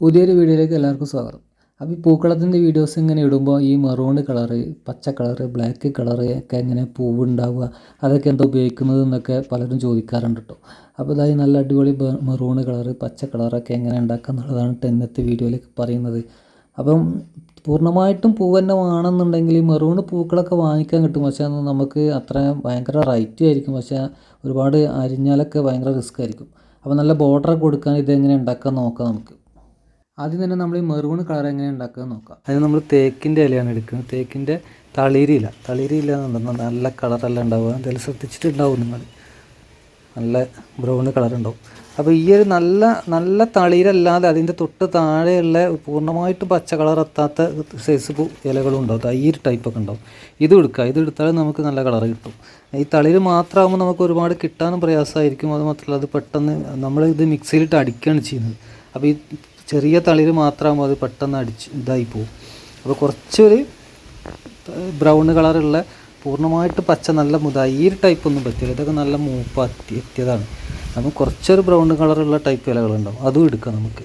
പുതിയൊരു വീഡിയോയിലേക്ക് എല്ലാവർക്കും സ്വാഗതം. അപ്പോൾ ഈ പൂക്കളത്തിന്റെ വീഡിയോസ് ഇങ്ങനെ ഇടുമ്പോൾ ഈ മെറൂൺ കളറ് പച്ച കളറ് ബ്ലാക്ക് കളറ് ഒക്കെ എങ്ങനെ പൂവ് ഉണ്ടാവുക അതൊക്കെ എന്താ ഉപയോഗിക്കുന്നത് എന്നൊക്കെ പലരും ചോദിക്കാറുണ്ട് കേട്ടോ അപ്പോൾ ഇതായി നല്ല അടിപൊളി മെറൂൺ കളറ് പച്ച കളറൊക്കെ എങ്ങനെ ഉണ്ടാക്കുക എന്നുള്ളതാണ് ടെന്നത്തെ വീഡിയോയിലേക്ക് പറയുന്നത്. അപ്പം പൂർണമായിട്ടും പൂവ് വേണമെന്നുണ്ടെങ്കിൽ ഈ മെറൂൺ പൂക്കളൊക്കെ വാങ്ങിക്കാൻ കിട്ടും. പക്ഷേ അത് നമുക്ക് അത്ര ഭയങ്കര റൈറ്റ് ആയിരിക്കും. പക്ഷേ ഒരുപാട് അരിഞ്ഞാലൊക്കെ ഭയങ്കര റിസ്ക് ആയിരിക്കും. അപ്പോൾ നല്ല ബോർഡറൊക്കെ കൊടുക്കാൻ ഇതെങ്ങനെ ഉണ്ടാക്കാൻ നോക്കാം നമുക്ക്. ആദ്യം തന്നെ നമ്മൾ ഈ മെറൂൺ കളർ എങ്ങനെ ഉണ്ടാക്കുക നോക്കാം. അതിന് നമ്മൾ തേക്കിന്റെ ഇലയാണ് എടുക്കുന്നത്. തേക്കിന്റെ തളിരില തളിരില എന്നുണ്ടെന്ന് നല്ല കളറെല്ലാം ഉണ്ടാവുക. എന്തെങ്കിലും ശ്രദ്ധിച്ചിട്ടുണ്ടാവും നിങ്ങൾ. നല്ല ബ്രൗൺ കളർ ഉണ്ടാവും. അപ്പോൾ ഈ ഒരു നല്ല നല്ല തളിരല്ലാതെ അതിന്റെ തൊട്ട് താഴെയുള്ള പൂർണമായിട്ട് പച്ച കളർ എത്താത്ത സൈസ് ഇലകളും ഉണ്ടാവും. ഈ ഒരു ടൈപ്പൊക്കെ ഉണ്ടാവും. ഇത് എടുക്കുക. ഇത് എടുത്താൽ നമുക്ക് നല്ല കളർ കിട്ടും. ഈ തളിര് മാത്രമാകുമ്പോൾ നമുക്ക് ഒരുപാട് കിട്ടാനും പ്രയാസമായിരിക്കും. അത് മാത്രമല്ല അത് പെട്ടെന്ന് നമ്മൾ ഇത് മിക്സിയിലിട്ട് അടിക്കുകയാണ് ചെയ്യുന്നത്. അപ്പോൾ ഈ ചെറിയ തളിര് മാത്രമാകുമ്പോൾ അത് പെട്ടെന്ന് അടിച്ച് ഇതായി പോകും അപ്പോൾ കുറച്ചൊരു ബ്രൗൺ കളറുള്ള പൂർണമായിട്ട് പച്ച നല്ല മുതായി ഈ ഒരു ടൈപ്പ് ഒന്നും പറ്റില്ല. ഇതൊക്കെ നല്ല മൂപ്പ് എത്തി എത്തിയതാണ്. നമുക്ക് കുറച്ചൊരു ബ്രൗൺ കളറുള്ള ടൈപ്പ് ഇലകളുണ്ടാവും. അതും എടുക്കാം നമുക്ക്.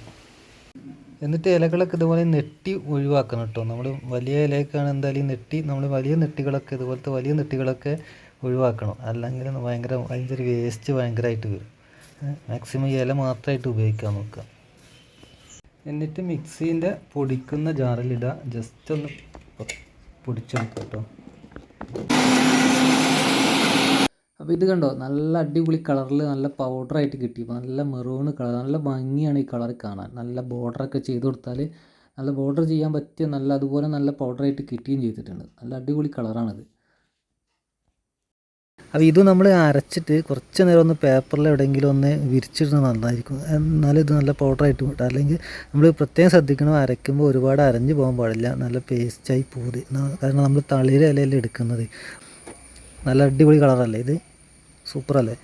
എന്നിട്ട് ഇലകളൊക്കെ ഇതുപോലെ നെട്ടി ഒഴിവാക്കണം കേട്ടോ. നമ്മൾ വലിയ ഇലയൊക്കെയാണ് എന്തായാലും നെട്ടി നമ്മൾ വലിയ നെട്ടികളൊക്കെ ഇതുപോലത്തെ വലിയ നെട്ടികളൊക്കെ ഒഴിവാക്കണം. അല്ലെങ്കിൽ ഭയങ്കര ഭയങ്കര വേസ്റ്റ് ഭയങ്കരമായിട്ട് വരും. മാക്സിമം ഇല മാത്രമായിട്ട് ഉപയോഗിക്കാൻ നോക്കുക എന്നിട്ട് മിക്സീന്റെ പൊടിക്കുന്ന ജാറിലിടുക ജസ്റ്റ് ഒന്ന് പൊടിച്ചെടുക്കുക കേട്ടോ. അപ്പോൾ ഇത് കണ്ടോ? നല്ല അടിപൊളി കളറിൽ നല്ല പൗഡറായിട്ട് കിട്ടി. നല്ല മെറൂൺ കളർ നല്ല ഭംഗിയാണ് ഈ കളർ കാണാൻ. നല്ല ബോർഡറൊക്കെ ചെയ്ത് കൊടുത്താൽ നല്ല ബോർഡർ ചെയ്യാൻ പറ്റിയ നല്ല അതുപോലെ നല്ല പൗഡറായിട്ട് കിട്ടുകയും ചെയ്തിട്ടുണ്ട്. നല്ല അടിപൊളി കളറാണിത്. അപ്പോൾ ഇത് നമ്മൾ അരച്ചിട്ട് കുറച്ച് നേരം ഒന്ന് പേപ്പറിൽ എവിടെയെങ്കിലും ഒന്ന് വിരിച്ചിടുന്നത് നന്നായിരിക്കും. എന്നാലും ഇത് നല്ല പൗഡറായിട്ട് കിട്ടും. അല്ലെങ്കിൽ നമ്മൾ പ്രത്യേകം ശ്രദ്ധിക്കണം അരയ്ക്കുമ്പോൾ ഒരുപാട് അരഞ്ഞു പോകാൻ പാടില്ല. നല്ല പേസ്റ്റായി പോത് കാരണം നമ്മൾ തളിര ഇലയല്ലേ എടുക്കുന്നത്. നല്ല അടിപൊളി കളറല്ലേ ഇത്? സൂപ്പറല്ലേ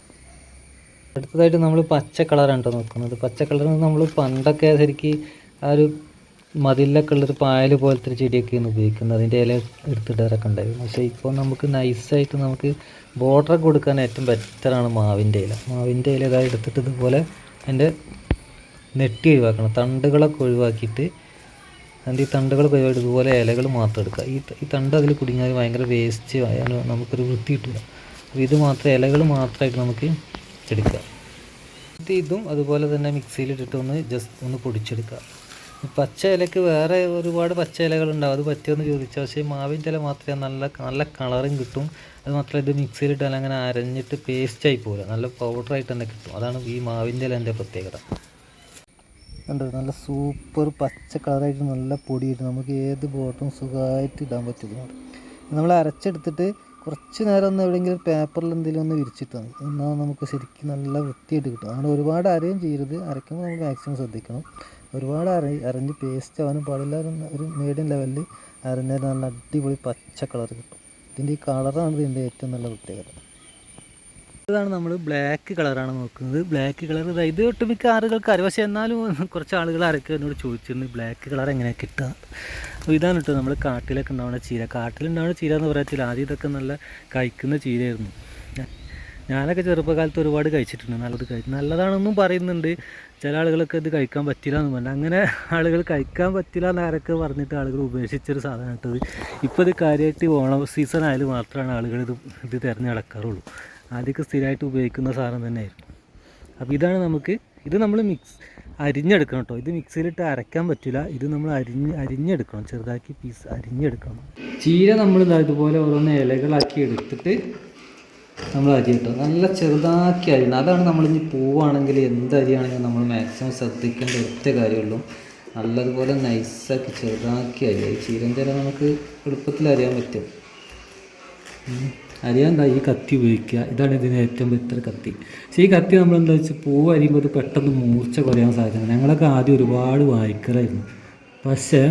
അടുത്തതായിട്ട് നമ്മൾ പച്ച കളറാണ് കേട്ടോ നോക്കുന്നത്. പച്ച കളർ നമ്മൾ പണ്ടൊക്കെ ശരിക്ക് ആ ഒരു മതിലൊക്കെ ഉള്ളൊരു പായൽ പോലത്തെ ഒരു ചെടിയൊക്കെയാണ് ഉപയോഗിക്കുന്നത്. അതിന്റെ ഇല എടുത്തിടാറൊക്കെ ഉണ്ടായിരുന്നു. പക്ഷേ ഇപ്പോൾ നമുക്ക് നൈസായിട്ട് നമുക്ക് ബോർഡർ കൊടുക്കാൻ ഏറ്റവും ബെറ്ററാണ് മാവിന്റെ ഇല. മാവിന്റെ ഇല ഇതായി എടുത്തിട്ട് ഇതുപോലെ അതിന്റെ നെട്ടി ഒഴിവാക്കണം. തണ്ടുകളൊക്കെ ഒഴിവാക്കിയിട്ട് അതിന്റെ ഈ തണ്ടുകളൊക്കെ ഒഴിവാക്കി ഇതുപോലെ ഇലകൾ മാത്രം എടുക്കുക. ഈ ഈ തണ്ട് അതിൽ കുടുങ്ങിയാൽ ഭയങ്കര വേസ്റ്റ് ആയാലും നമുക്കൊരു വൃത്തി കിട്ടില്ല അപ്പോൾ ഇത് മാത്രം ഇലകൾ മാത്രമായിട്ട് നമുക്ക് എടുക്കുക. ഇത് ഇതും അതുപോലെ തന്നെ മിക്സിയിലിട്ടിട്ട് ഒന്ന് ജസ്റ്റ് ഒന്ന് പൊടിച്ചെടുക്കുക. പച്ച ഇലക്ക് വേറെ ഒരുപാട് പച്ച ഇലകളുണ്ടാവും അത് പറ്റിയെന്ന് ചോദിച്ചാൽ പക്ഷേ മാവിന്റെ ഇല മാത്രമേ നല്ല നല്ല കളറും കിട്ടും. അത് മാത്രമല്ല ഇത് മിക്സിയിലിട്ടാൽ അങ്ങനെ അരഞ്ഞിട്ട് പേസ്റ്റ് ആയി പോകില്ല നല്ല പൗഡറായിട്ട് തന്നെ കിട്ടും. അതാണ് ഈ മാവിന്റെ ഇലന്റെ പ്രത്യേകത. കണ്ടോ നല്ല സൂപ്പർ പച്ച കളറായിട്ട് നല്ല പൊടിയിട്ട് നമുക്ക് ഏത് ബോട്ടും സുഖമായിട്ട് ഇടാൻ പറ്റുന്നുണ്ട് നമ്മൾ അരച്ചെടുത്തിട്ട് കുറച്ച് നേരം ഒന്ന് എവിടെയെങ്കിലും പേപ്പറിൽ എന്തെങ്കിലും ഒന്ന് വിരിച്ചിട്ട് മതി എന്നാൽ നമുക്ക് ശരിക്കും നല്ല വൃത്തിയായിട്ട് കിട്ടും. അതുകൊണ്ട് ഒരുപാട് അരയും ചെയ്യരുത്. അരയ്ക്കുമ്പോൾ നമുക്ക് മാക്സിമം ശ്രദ്ധിക്കണം. ഒരുപാട് അറി അറിഞ്ഞ് പേസ്റ്റ് ആവാനും പാടില്ല. ഒരു മീഡിയം ലെവലിൽ അരഞ്ഞാൽ നല്ല അടിപൊളി പച്ച കളർ കിട്ടും. ഇതിന്റെ ഈ കളറാണ് ഇതിന്റെ ഏറ്റവും നല്ല പ്രത്യേകത. ഇതാണ് നമ്മൾ ബ്ലാക്ക് കളറാണ് നോക്കുന്നത്. ബ്ലാക്ക് കളർ ഇത് ഒട്ടുമിക്ക ആളുകൾക്ക് അറിയാം. പക്ഷേ എന്നാലും കുറച്ച് ആളുകൾ ആരൊക്കെ എന്നോട് ചോദിച്ചിരുന്നു ബ്ലാക്ക് കളർ എങ്ങനെ കിട്ടുക? അപ്പോൾ ഇതാണ് കേട്ടോ നമ്മൾ കാട്ടിലൊക്കെ ഉണ്ടാവുന്ന ചീര. കാട്ടിലുണ്ടാവുന്ന ചീര എന്ന് പറയത്തില്ല ആദ്യം ഇതൊക്കെ നല്ല കഴിക്കുന്ന ചീരയായിരുന്നു. ഞാനൊക്കെ ചെറുപ്പകാലത്ത് ഒരുപാട് കഴിച്ചിട്ടുണ്ട്. നല്ലത് കഴിച്ചു നല്ലതാണെന്നും പറയുന്നുണ്ട്. ചില ആളുകളൊക്കെ ഇത് കഴിക്കാൻ പറ്റില്ല എന്ന് പറഞ്ഞു അങ്ങനെ ആളുകൾ കഴിക്കാൻ പറ്റില്ല എന്നാരൊക്കെ പറഞ്ഞിട്ട് ആളുകൾ ഉപേക്ഷിച്ചൊരു സാധനം ഇട്ടത് ഇപ്പോൾ ഇത് കാര്യമായിട്ട് ഓണം സീസൺ ആയാലും മാത്രമാണ് ആളുകൾ ഇത് ഇത് തിരഞ്ഞു നടക്കാറുള്ളൂ ആദ്യമൊക്കെ സ്ഥിരമായിട്ട് ഉപയോഗിക്കുന്ന സാധനം തന്നെയായിരുന്നു. അപ്പോൾ ഇതാണ് നമുക്ക് ഇത് നമ്മൾ മിക്സ് അരിഞ്ഞെടുക്കണം കേട്ടോ. ഇത് മിക്സിയിലിട്ട് അരയ്ക്കാൻ പറ്റില്ല. ഇത് നമ്മൾ അരിഞ്ഞ് അരിഞ്ഞെടുക്കണം. ചെറുതാക്കി പീസ് അരിഞ്ഞെടുക്കണം. ചീര നമ്മൾ ഇതുപോലെ ഓരോന്ന് ഇലകളാക്കി എടുത്തിട്ട് നമ്മൾ അരി കിട്ടും നല്ല ചെറുതാക്കി അരിയണം. അതാണ് ഇനി പൂവാണെങ്കിൽ എന്ത് അരിയാണെങ്കിലും നമ്മൾ മാക്സിമം ശ്രദ്ധിക്കേണ്ട ഒറ്റ കാര്യമുള്ളൂ. നല്ലതുപോലെ നൈസാക്കി ചെറുതാക്കി അരി ഈ ചീരന്റെ ഇല നമുക്ക് എളുപ്പത്തിൽ അറിയാൻ പറ്റും. അരിയാൻ ഈ കത്തി ഉപയോഗിക്കുക. ഇതാണ് ഇതിന് ഏറ്റവും ബെറ്റർ കത്തി. പക്ഷേ ഈ കത്തി നമ്മൾ എന്താ വെച്ചാൽ പൂവ് അരിയുമ്പോൾ അത് പെട്ടെന്ന് മൂർച്ച കുറയാൻ സാധിക്കുന്നത് ഞങ്ങളൊക്കെ ആദ്യം ഒരുപാട് വായിക്കലായിരുന്നു. പക്ഷേ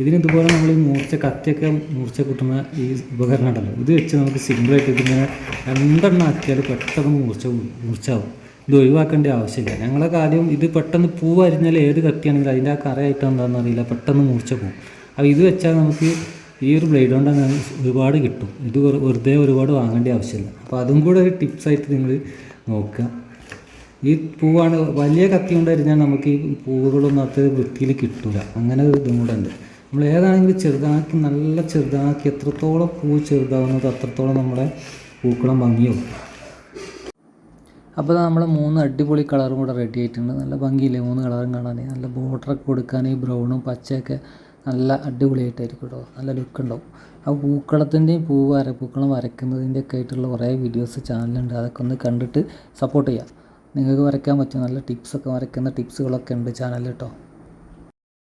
ഇതിന് ഇതുപോലെ നമ്മൾ ഈ മൂർച്ച കത്തിയൊക്കെ മൂർച്ച കൂട്ടുന്ന ഈ ഉപകരണം ഉണ്ടല്ലോ. ഇത് വെച്ച് നമുക്ക് സിമ്പിളായിട്ട് ഇതിങ്ങനെ രണ്ടെണ്ണം ആക്കിയാൽ പെട്ടെന്ന് മൂർച്ച മൂർച്ചാവും. ഇത് ഒഴിവാക്കേണ്ട ആവശ്യമില്ല. ഞങ്ങളൊക്കെ ആദ്യം ഇത് പെട്ടെന്ന് പൂവ് അരിഞ്ഞാൽ ഏത് കത്തിയാണെങ്കിലും അതിന്റെ ആ കറയായിട്ട് എന്താണെന്ന് അറിയില്ല. പെട്ടെന്ന് മൂർച്ച പോകും അപ്പോൾ ഇത് വെച്ചാൽ നമുക്ക് ഈ ഒരു ബ്ലേഡ് കൊണ്ട് ഒരുപാട് കിട്ടും. ഇത് വെറുതെ ഒരുപാട് വാങ്ങേണ്ട ആവശ്യമില്ല. അപ്പോൾ അതും കൂടെ ഒരു ടിപ്സായിട്ട് നിങ്ങൾ നോക്കുക. ഈ പൂവാണ് വലിയ കത്തി കൊണ്ട് നമുക്ക് ഈ പൂവുകളൊന്നും അത്ര വൃത്തിയിൽ കിട്ടില്ല അങ്ങനെ ഒരു ഇതും കൂടെ ഉണ്ട്. നമ്മൾ ഏതാണെങ്കിലും ചെറുതാക്കി നല്ല ചെറുതാക്കി എത്രത്തോളം പൂ ചെറുതാവുന്നത് അത്രത്തോളം നമ്മുടെ പൂക്കളം ഭംഗിയാവും. അപ്പോൾ നമ്മൾ മൂന്ന് അടിപൊളി കളറും കൂടെ റെഡി ആയിട്ടുണ്ട്. നല്ല ഭംഗിയില്ലേ മൂന്ന് കളറും കാണാൻ? നല്ല ബോർഡറൊക്കെ കൊടുക്കാൻ ഈ ബ്രൗണും പച്ചയൊക്കെ നല്ല അടിപൊളിയായിട്ടായിരിക്കും കേട്ടോ. നല്ല ലുക്ക് ഉണ്ടാവും. ആ പൂക്കളത്തിന്റെയും പൂ വര പൂക്കളം വരയ്ക്കുന്നതിന്റെ ഒക്കെ ആയിട്ടുള്ള കുറേ വീഡിയോസ് ചാനലുണ്ട് അതൊക്കെ ഒന്ന് കണ്ടിട്ട് സപ്പോർട്ട് ചെയ്യുക നിങ്ങൾക്ക് വരയ്ക്കാൻ പറ്റും. നല്ല ടിപ്സൊക്കെ വരയ്ക്കുന്ന ടിപ്സുകളൊക്കെ ഉണ്ട് ചാനലിൽ കേട്ടോ.